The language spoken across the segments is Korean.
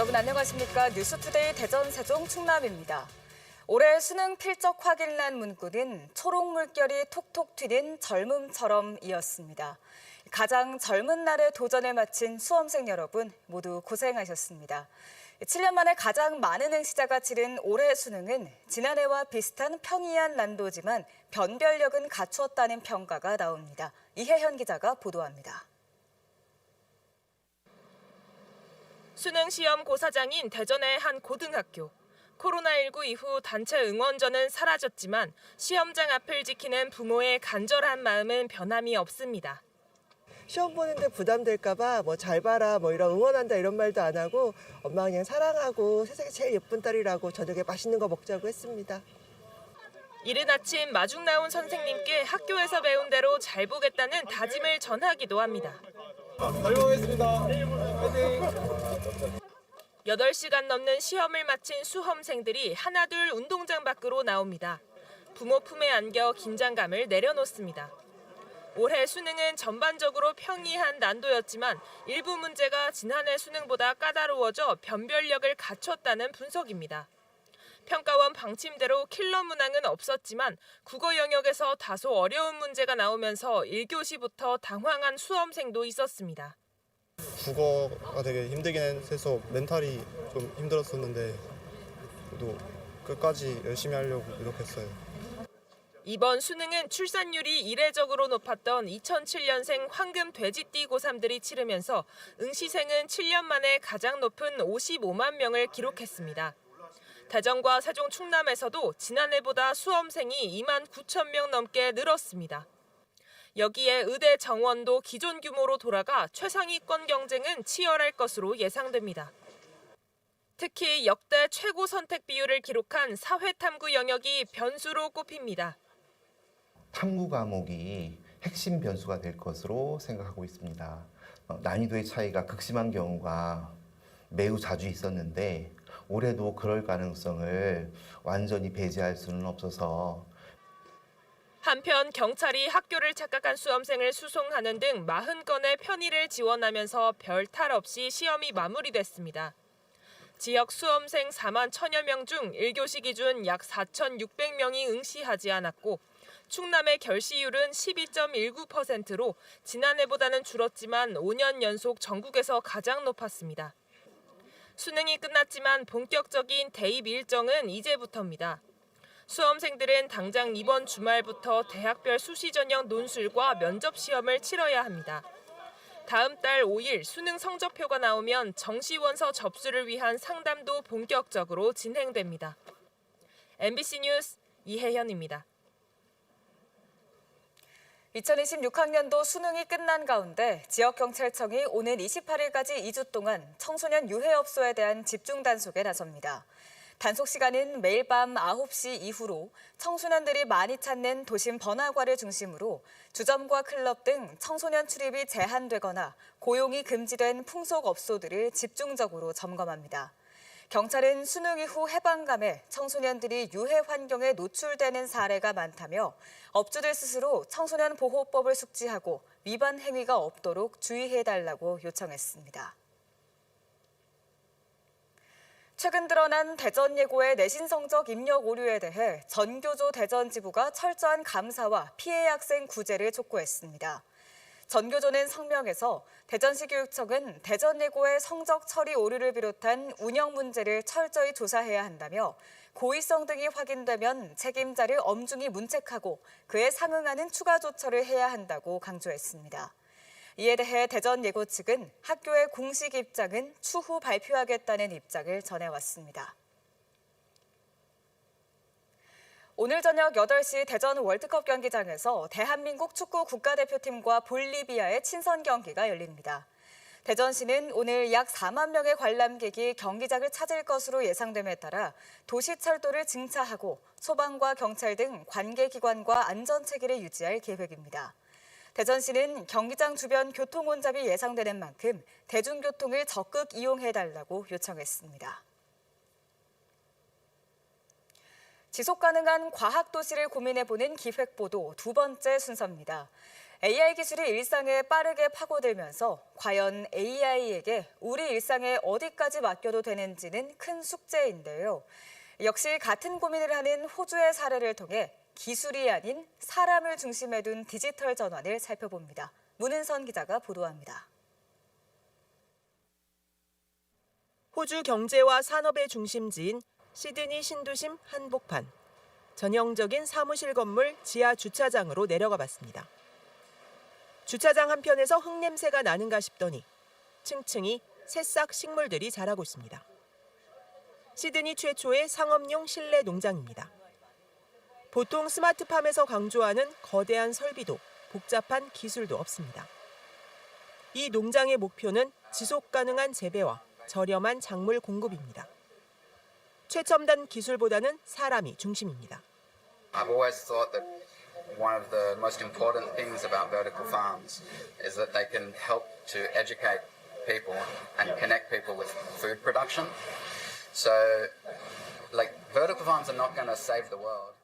여러분 안녕하십니까? 뉴스투데이 대전 세종 충남입니다. 올해 수능 필적 확인란 문구는 초록 물결이 톡톡 튀는 젊음처럼이었습니다. 가장 젊은 날에 도전에 마친 수험생 여러분 모두 고생하셨습니다. 7년 만에 가장 많은 응시자가 치른 올해 수능은 지난해와 비슷한 평이한 난도지만 변별력은 갖추었다는 평가가 나옵니다. 이혜현 기자가 보도합니다. 수능 시험 고사장인 대전의 한 고등학교. 코로나19 이후 단체 응원전은 사라졌지만 시험장 앞을 지키는 부모의 간절한 마음은 변함이 없습니다. 시험 보는데 부담될까봐 뭐 잘 봐라 뭐 이런 응원한다 이런 말도 안 하고 엄마 그냥 사랑하고 세상에 제일 예쁜 딸이라고 저녁에 맛있는 거 먹자고 했습니다. 이른 아침 마중 나온 선생님께 학교에서 배운 대로 잘 보겠다는 다짐을 전하기도 합니다. 잘 보겠습니다. 화이팅! 8시간 넘는 시험을 마친 수험생들이 하나둘 운동장 밖으로 나옵니다. 부모 품에 안겨 긴장감을 내려놓습니다. 올해 수능은 전반적으로 평이한 난도였지만 일부 문제가 지난해 수능보다 까다로워져 변별력을 갖췄다는 분석입니다. 평가원 방침대로 킬러 문항은 없었지만 국어 영역에서 다소 어려운 문제가 나오면서 1교시부터 당황한 수험생도 있었습니다. 국어가 되게 힘들긴 해서 멘탈이 좀 힘들었었는데 그래도 끝까지 열심히 하려고 노력했어요. 이번 수능은 출산율이 이례적으로 높았던 2007년생 황금 돼지띠 고3들이 치르면서 응시생은 7년 만에 가장 높은 55만 명을 기록했습니다. 대전과 세종 충남에서도 지난해보다 수험생이 2만 9천 명 넘게 늘었습니다. 여기에 의대 정원도 기존 규모로 돌아가 최상위권 경쟁은 치열할 것으로 예상됩니다. 특히 역대 최고 선택 비율을 기록한 사회탐구 영역이 변수로 꼽힙니다. 탐구 과목이 핵심 변수가 될 것으로 생각하고 있습니다. 어, 난이도의 차이가 극심한 경우가 매우 자주 있었는데 올해도 그럴 가능성을 완전히 배제할 수는 없어서 한편 경찰이 학교를 착각한 수험생을 수송하는 등 40건의 편의를 지원하면서 별 탈 없이 시험이 마무리됐습니다. 지역 수험생 4만 천여 명 중 1교시 기준 약 4,600명이 응시하지 않았고 충남의 결시율은 12.19%로 지난해보다는 줄었지만 5년 연속 전국에서 가장 높았습니다. 수능이 끝났지만 본격적인 대입 일정은 이제부터입니다. 수험생들은 당장 이번 주말부터 대학별 수시 전형 논술과 면접 시험을 치러야 합니다. 다음 달 5일 수능 성적표가 나오면 정시 원서 접수를 위한 상담도 본격적으로 진행됩니다. MBC 뉴스 이혜현입니다. 2026학년도 수능이 끝난 가운데 지역경찰청이 오는 28일까지 2주 동안 청소년 유해업소에 대한 집중 단속에 나섭니다. 단속 시간은 매일 밤 9시 이후로 청소년들이 많이 찾는 도심 번화가를 중심으로 주점과 클럽 등 청소년 출입이 제한되거나 고용이 금지된 풍속업소들을 집중적으로 점검합니다. 경찰은 수능 이후 해방감에 청소년들이 유해 환경에 노출되는 사례가 많다며 업주들 스스로 청소년 보호법을 숙지하고 위반 행위가 없도록 주의해달라고 요청했습니다. 최근 드러난 대전 예고의 내신 성적 입력 오류에 대해 전교조 대전 지부가 철저한 감사와 피해 학생 구제를 촉구했습니다. 전교조는 성명에서 대전시 교육청은 대전 예고의 성적 처리 오류를 비롯한 운영 문제를 철저히 조사해야 한다며 고의성 등이 확인되면 책임자를 엄중히 문책하고 그에 상응하는 추가 조처를 해야 한다고 강조했습니다. 이에 대해 대전 예고 측은 학교의 공식 입장은 추후 발표하겠다는 입장을 전해왔습니다. 오늘 저녁 8시 대전 월드컵 경기장에서 대한민국 축구 국가대표팀과 볼리비아의 친선 경기가 열립니다. 대전시는 오늘 약 4만 명의 관람객이 경기장을 찾을 것으로 예상됨에 따라 도시철도를 증차하고 소방과 경찰 등 관계기관과 안전체계를 유지할 계획입니다. 대전시는 경기장 주변 교통 혼잡이 예상되는 만큼 대중교통을 적극 이용해달라고 요청했습니다. 지속 가능한 과학 도시를 고민해보는 기획보도 두 번째 순서입니다. AI 기술이 일상에 빠르게 파고들면서 과연 AI에게 우리 일상에 어디까지 맡겨도 되는지는 큰 숙제인데요. 역시 같은 고민을 하는 호주의 사례를 통해 기술이 아닌 사람을 중심에 둔 디지털 전환을 살펴봅니다. 문은선 기자가 보도합니다. 호주 경제와 산업의 중심지인 시드니 신도심 한복판. 전형적인 사무실 건물 지하 주차장으로 내려가 봤습니다. 주차장 한편에서 흙냄새가 나는가 싶더니 층층이 새싹 식물들이 자라고 있습니다. 시드니 최초의 상업용 실내 농장입니다. 보통 스마트팜에서 강조하는 거대한 설비도 복잡한 기술도 없습니다. 이 농장의 목표는 지속 가능한 재배와 저렴한 작물 공급입니다. 최첨단 기술보다는 사람이 중심입니다. I've always thought that one of the most important things about vertical farms is that they can help to educate people and connect people with food production. So, like, vertical farms are not going to save the world.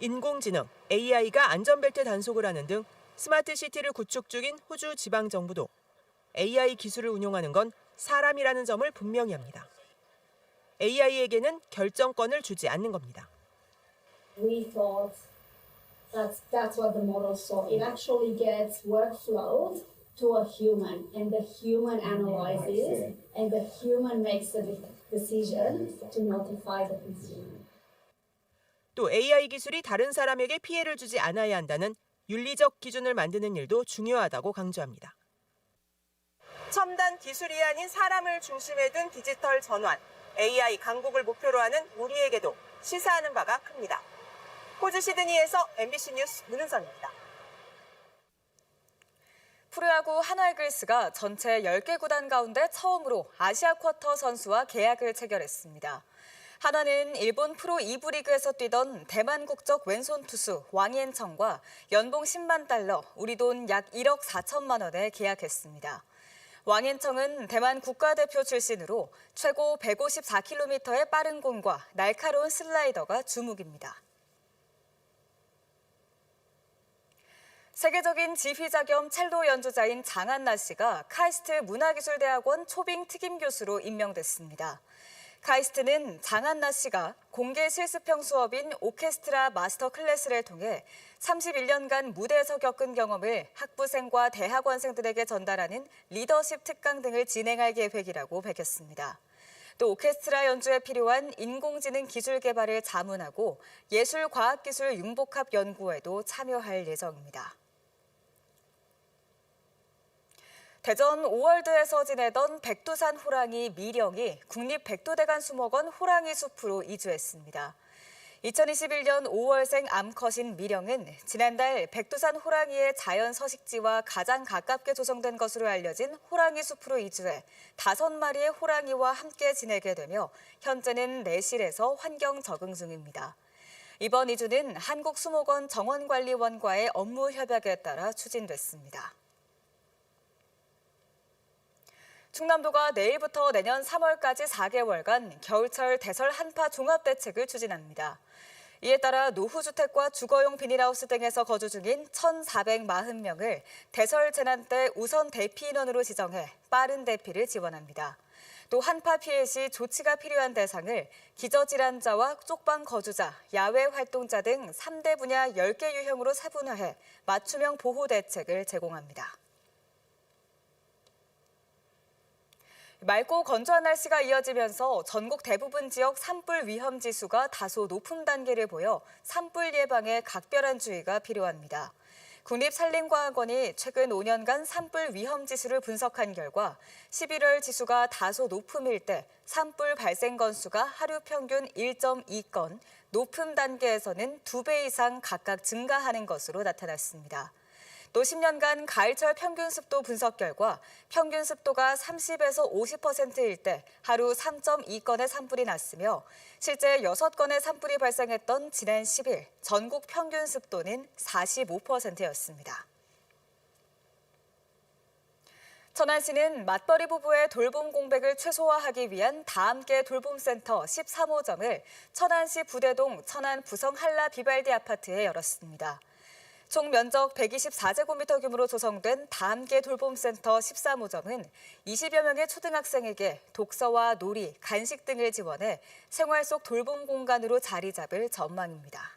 인공지능 AI가 안전벨트 단속을 하는 등 스마트 시티를 구축 중인 호주 지방 정부도 AI 기술을 운용하는 건 사람이라는 점을 분명히 합니다. AI에게는 결정권을 주지 않는 겁니다. we thought that's that's what the model saw. It actually gets workflowed to a human, and the human analyzes, and the human makes the de- decision to notify the consumer. 또 AI 기술이 다른 사람에게 피해를 주지 않아야 한다는 윤리적 기준을 만드는 일도 중요하다고 강조합니다. 첨단 기술이 아닌 사람을 중심에 둔 디지털 전환, AI 강국을 목표로 하는 우리에게도 시사하는 바가 큽니다. 호주 시드니에서 MBC 뉴스 문은선입니다. 프로야구 한화이글스가 전체 10개 구단 가운데 처음으로 아시아 쿼터 선수와 계약을 체결했습니다. 한화는 일본 프로 2부 리그에서 뛰던 대만 국적 왼손 투수 왕옌청과 연봉 10만 달러, 우리 돈 약 1억 4천만 원에 계약했습니다. 왕옌청은 대만 국가대표 출신으로 최고 154km의 빠른 공과 날카로운 슬라이더가 주목입니다. 세계적인 지휘자 겸 첼로 연주자인 장한나 씨가 카이스트 문화기술대학원 초빙 특임 교수로 임명됐습니다. 카이스트는 장한나 씨가 공개 실습형 수업인 오케스트라 마스터 클래스를 통해 31년간 무대에서 겪은 경험을 학부생과 대학원생들에게 전달하는 리더십 특강 등을 진행할 계획이라고 밝혔습니다. 또 오케스트라 연주에 필요한 인공지능 기술 개발을 자문하고 예술과학기술 융복합 연구에도 참여할 예정입니다. 대전 오월드에서 지내던 백두산 호랑이 미령이 국립 백두대간 수목원 호랑이 숲으로 이주했습니다. 2021년 5월생 암컷인 미령은 지난달 백두산 호랑이의 자연 서식지와 가장 가깝게 조성된 것으로 알려진 호랑이 숲으로 이주해 다섯 마리의 호랑이와 함께 지내게 되며 현재는 내실에서 환경 적응 중입니다. 이번 이주는 한국수목원 정원관리원과의 업무 협약에 따라 추진됐습니다. 충남도가 내일부터 내년 3월까지 4개월간 겨울철 대설 한파 종합 대책을 추진합니다. 이에 따라 노후주택과 주거용 비닐하우스 등에서 거주 중인 1,440명을 대설 재난 때 우선 대피 인원으로 지정해 빠른 대피를 지원합니다. 또 한파 피해 시 조치가 필요한 대상을 기저질환자와 쪽방 거주자, 야외 활동자 등 3대 분야 10개 유형으로 세분화해 맞춤형 보호 대책을 제공합니다. 맑고 건조한 날씨가 이어지면서 전국 대부분 지역 산불 위험 지수가 다소 높은 단계를 보여 산불 예방에 각별한 주의가 필요합니다. 국립산림과학원이 최근 5년간 산불 위험 지수를 분석한 결과 11월 지수가 다소 높음일 때 산불 발생 건수가 하루 평균 1.2건, 높음 단계에서는 2배 이상 각각 증가하는 것으로 나타났습니다. 또 10년간 가을철 평균 습도 분석 결과 평균 습도가 30에서 50%일 때 하루 3.2건의 산불이 났으며 실제 6건의 산불이 발생했던 지난 10일 전국 평균 습도는 45%였습니다. 천안 시는 맞벌이 부부의 돌봄 공백을 최소화하기 위한 다함께 돌봄센터 13호점을 천안시 부대동 천안 부성 한라 비발디 아파트에 열었습니다. 총 면적 124제곱미터 규모로 조성된 다함계 돌봄센터 13호점은 20여 명의 초등학생에게 독서와 놀이, 간식 등을 지원해 생활 속 돌봄 공간으로 자리 잡을 전망입니다.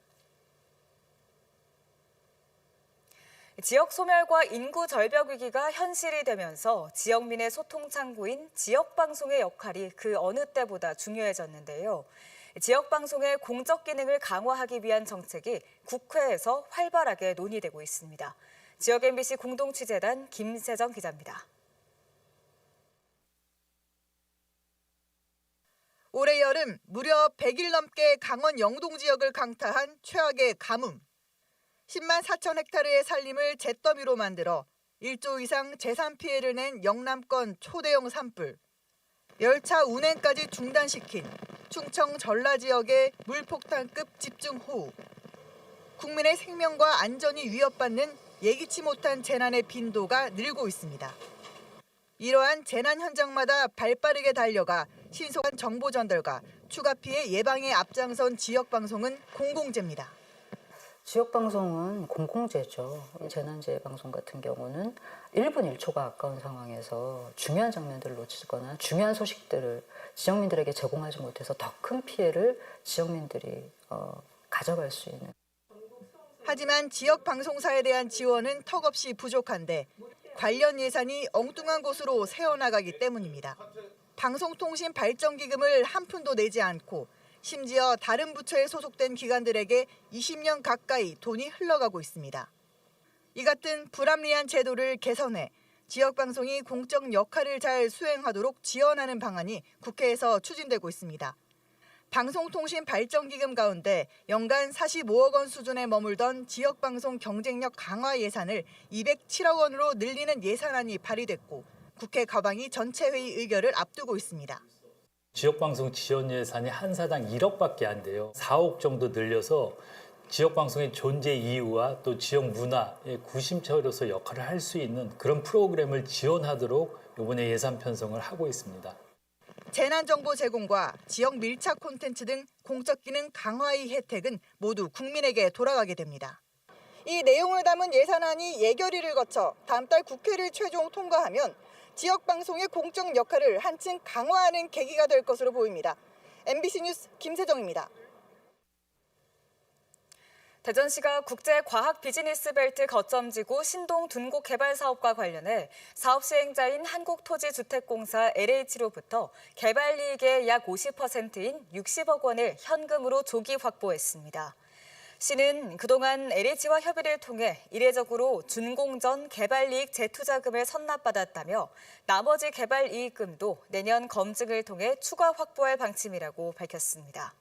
지역 소멸과 인구 절벽 위기가 현실이 되면서 지역민의 소통 창구인 지역 방송의 역할이 그 어느 때보다 중요해졌는데요. 지역 방송의 공적 기능을 강화하기 위한 정책이 국회에서 활발하게 논의되고 있습니다. 지역 MBC 공동 취재단 김세정 기자입니다. 올해 여름 무려 100일 넘게 강원 영동 지역을 강타한 최악의 가뭄. 10만 4천 헥타르의 산림을 잿더미로 만들어 1조 이상 재산 피해를 낸 영남권 초대형 산불. 열차 운행까지 중단시킨 충청 전라 지역의 물폭탄급 집중호우. 국민의 생명과 안전이 위협받는 예기치 못한 재난의 빈도가 늘고 있습니다. 이러한 재난 현장마다 발빠르게 달려가 신속한 정보 전달과 추가 피해 예방에 앞장선 지역 방송은 공공재입니다. 지역 방송은 공공재죠. 재난재해 방송 같은 경우는 1분 1초가 아까운 상황에서 중요한 장면들을 놓치거나 중요한 소식들을 지역민들에게 제공하지 못해서 더 큰 피해를 지역민들이 어, 가져갈 수 있는 하지만 지역 방송사에 대한 지원은 턱없이 부족한데 관련 예산이 엉뚱한 곳으로 새어나가기 때문입니다. 방송통신 발전기금을 한 푼도 내지 않고 심지어 다른 부처에 소속된 기관들에게 20년 가까이 돈이 흘러가고 있습니다. 이 같은 불합리한 제도를 개선해 지역 방송이 공적 역할을 잘 수행하도록 지원하는 방안이 국회에서 추진되고 있습니다. 방송통신 발전기금 가운데 연간 45억 원 수준에 머물던 지역방송 경쟁력 강화 예산을 207억 원으로 늘리는 예산안이 발의됐고 국회 가방이 전체 회의 의결을 앞두고 있습니다. 지역방송 지원 예산이 한 사당 1억밖에 안 돼요. 4억 정도 늘려서 지역방송의 존재 이유와 또 지역 문화의 구심처로서 역할을 할 수 있는 그런 프로그램을 지원하도록 이번에 예산 편성을 하고 있습니다. 재난정보 제공과 지역 밀착 콘텐츠 등 공적 기능 강화의 혜택은 모두 국민에게 돌아가게 됩니다. 이 내용을 담은 예산안이 예결위를 거쳐 다음 달 국회를 최종 통과하면 지역 방송의 공적 역할을 한층 강화하는 계기가 될 것으로 보입니다. MBC 뉴스 김세정입니다. 대전시가 국제 과학 비즈니스 벨트 거점 지구 신동 둔곡 개발 사업과 관련해 사업 시행자인 한국토지주택공사 LH로부터 개발 이익의 약 50%인 60억 원을 현금으로 조기 확보했습니다. 시는 그동안 LH와 협의를 통해 이례적으로 준공전 개발 이익 재투자금을 선납받았다며 나머지 개발 이익금도 내년 검증을 통해 추가 확보할 방침이라고 밝혔습니다.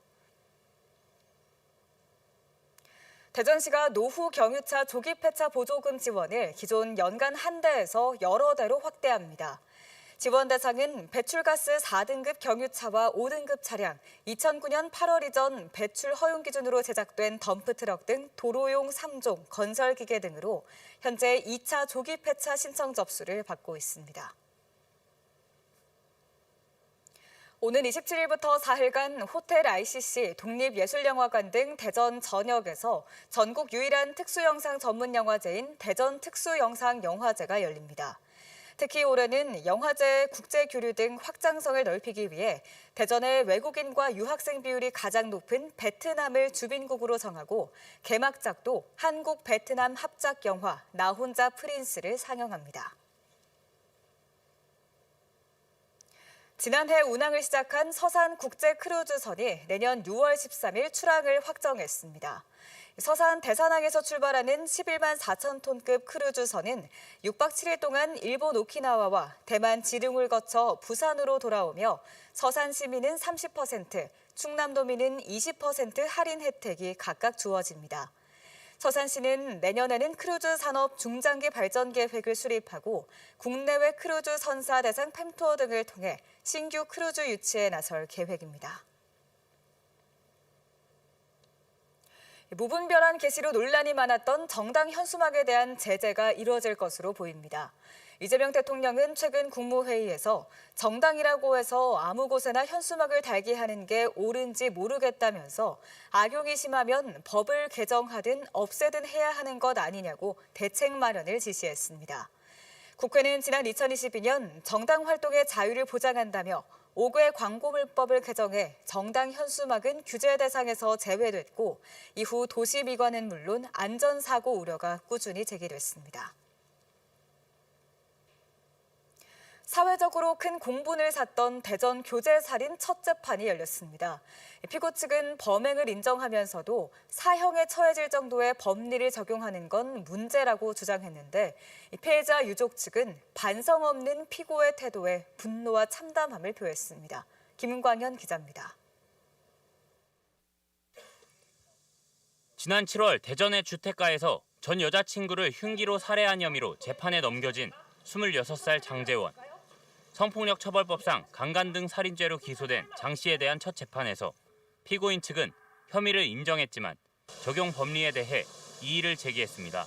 대전시가 노후 경유차 조기 폐차 보조금 지원을 기존 연간 한 대에서 여러 대로 확대합니다. 지원 대상은 배출가스 4등급 경유차와 5등급 차량, 2009년 8월 이전 배출 허용 기준으로 제작된 덤프트럭 등 도로용 3종, 건설기계 등으로 현재 2차 조기 폐차 신청 접수를 받고 있습니다. 오는 27일부터 4일간 호텔 ICC, 독립예술영화관 등 대전 전역에서 전국 유일한 특수영상 전문 영화제인 대전 특수영상 영화제가 열립니다. 특히 올해는 영화제 국제 교류 등 확장성을 넓히기 위해 대전의 외국인과 유학생 비율이 가장 높은 베트남을 주빈국으로 정하고 개막작도 한국 베트남 합작 영화 나 혼자 프린스를 상영합니다. 지난해 운항을 시작한 서산 국제 크루즈선이 내년 6월 13일 출항을 확정했습니다. 서산 대산항에서 출발하는 11만 4천 톤급 크루즈선은 6박 7일 동안 일본 오키나와와 대만 지릉을 거쳐 부산으로 돌아오며 서산 시민은 30%, 충남도민은 20% 할인 혜택이 각각 주어집니다. 서산시는 내년에는 크루즈 산업 중장기 발전 계획을 수립하고 국내외 크루즈 선사 대상 팸투어 등을 통해 신규 크루즈 유치에 나설 계획입니다. 무분별한 게시로 논란이 많았던 정당 현수막에 대한 제재가 이루어질 것으로 보입니다. 이재명 대통령은 최근 국무회의에서 정당이라고 해서 아무 곳에나 현수막을 달게 하는 게 옳은지 모르겠다면서 악용이 심하면 법을 개정하든 없애든 해야 하는 것 아니냐고 대책 마련을 지시했습니다. 국회는 지난 2022년 정당 활동의 자유를 보장한다며 5개 광고물법을 개정해 정당 현수막은 규제 대상에서 제외됐고 이후 도시 미관은 물론 안전사고 우려가 꾸준히 제기됐습니다. 사회적으로 큰 공분을 샀던 대전 교제살인 첫 재판이 열렸습니다. 피고 측은 범행을 인정하면서도 사형에 처해질 정도의 법리를 적용하는 건 문제라고 주장했는데 피해자 유족 측은 반성 없는 피고의 태도에 분노와 참담함을 표했습니다. 김광현 기자입니다. 지난 7월 대전의 주택가에서 전 여자친구를 흉기로 살해한 혐의로 재판에 넘겨진 26살 장재원. 성폭력 처벌법상 강간 등 살인죄로 기소된 장 씨에 대한 첫 재판에서 피고인 측은 혐의를 인정했지만 적용 법리에 대해 이의를 제기했습니다.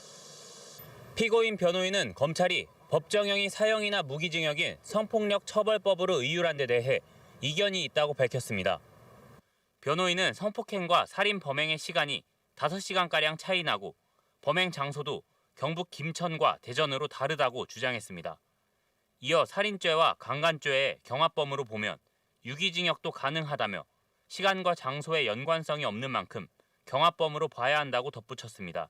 피고인 변호인은 검찰이 법정형이 사형이나 무기징역인 성폭력 처벌법으로 의율한 데 대해 이견이 있다고 밝혔습니다. 변호인은 성폭행과 살인 범행의 시간이 5시간가량 차이 나고 범행 장소도 경북 김천과 대전으로 다르다고 주장했습니다. 이어 살인죄와 강간죄의 경합범으로 보면 유기징역도 가능하다며 시간과 장소의 연관성이 없는 만큼 경합범으로 봐야 한다고 덧붙였습니다.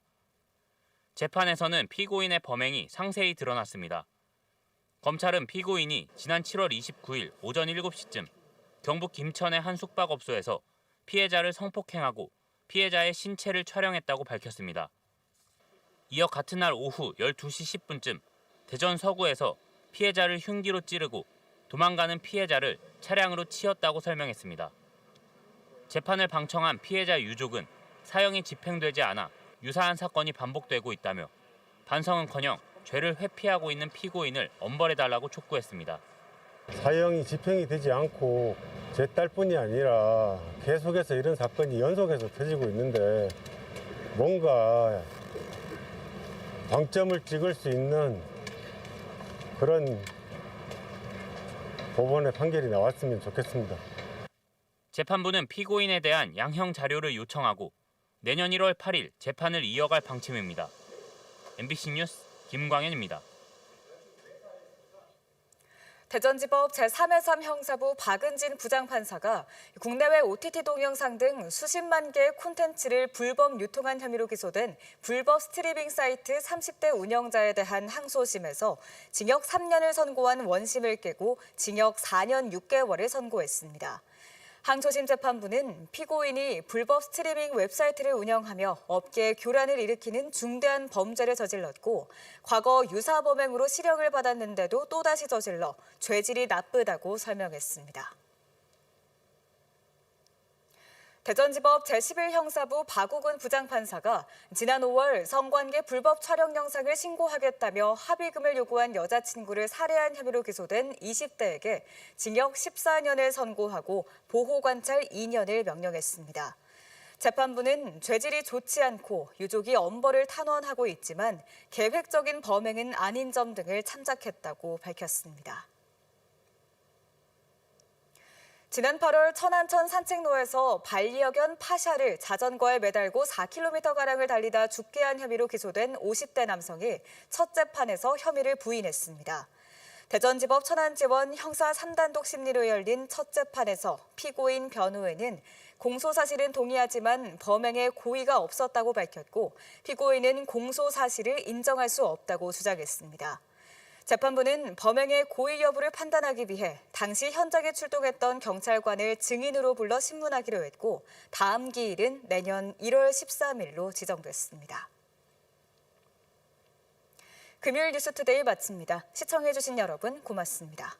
재판에서는 피고인의 범행이 상세히 드러났습니다. 검찰은 피고인이 지난 7월 29일 오전 7시쯤 경북 김천의 한 숙박업소에서 피해자를 성폭행하고 피해자의 신체를 촬영했다고 밝혔습니다. 이어 같은 날 오후 12시 10분쯤 대전 서구에서 피해자를 흉기로 찌르고 도망가는 피해자를 차량으로 치었다고 설명했습니다. 재판을 방청한 피해자 유족은 사형이 집행되지 않아 유사한 사건이 반복되고 있다며 반성은커녕 죄를 회피하고 있는 피고인을 엄벌해달라고 촉구했습니다. 사형이 집행이 되지 않고 제 딸뿐이 아니라 계속해서 이런 사건이 연속해서 터지고 있는데 뭔가 방점을 찍을 수 있는 그런 법원의 판결이 나왔으면 좋겠습니다. 재판부는 피고인에 대한 양형 자료를 요청하고 내년 1월 8일 재판을 이어갈 방침입니다. MBC 뉴스 김광현입니다. 대전지법 제3회3 형사부 박은진 부장판사가 국내외 OTT 동영상 등 수십만 개의 콘텐츠를 불법 유통한 혐의로 기소된 불법 스트리밍 사이트 30대 운영자에 대한 항소심에서 징역 3년을 선고한 원심을 깨고 징역 4년 6개월을 선고했습니다. 항소심 재판부는 피고인이 불법 스트리밍 웹사이트를 운영하며 업계에 교란을 일으키는 중대한 범죄를 저질렀고 과거 유사 범행으로 실형을 받았는데도 또다시 저질러 죄질이 나쁘다고 설명했습니다. 대전지법 제11형사부 박우근 부장판사가 지난 5월 성관계 불법 촬영 영상을 신고하겠다며 합의금을 요구한 여자친구를 살해한 혐의로 기소된 20대에게 징역 14년을 선고하고 보호관찰 2년을 명령했습니다. 재판부는 죄질이 좋지 않고 유족이 엄벌을 탄원하고 있지만 계획적인 범행은 아닌 점 등을 참작했다고 밝혔습니다. 지난 8월 천안천 산책로에서 반려견 파샤를 자전거에 매달고 4km가량을 달리다 죽게 한 혐의로 기소된 50대 남성이 첫 재판에서 혐의를 부인했습니다. 대전지법 천안지원 형사 3단독 심리로 열린 첫 재판에서 피고인 변호인은 공소 사실은 동의하지만 범행에 고의가 없었다고 밝혔고 피고인은 공소 사실을 인정할 수 없다고 주장했습니다. 재판부는 범행의 고의 여부를 판단하기 위해 당시 현장에 출동했던 경찰관을 증인으로 불러 신문하기로 했고 다음 기일은 내년 1월 13일로 지정됐습니다. 금요일 뉴스투데이 마칩니다. 시청해주신 여러분 고맙습니다.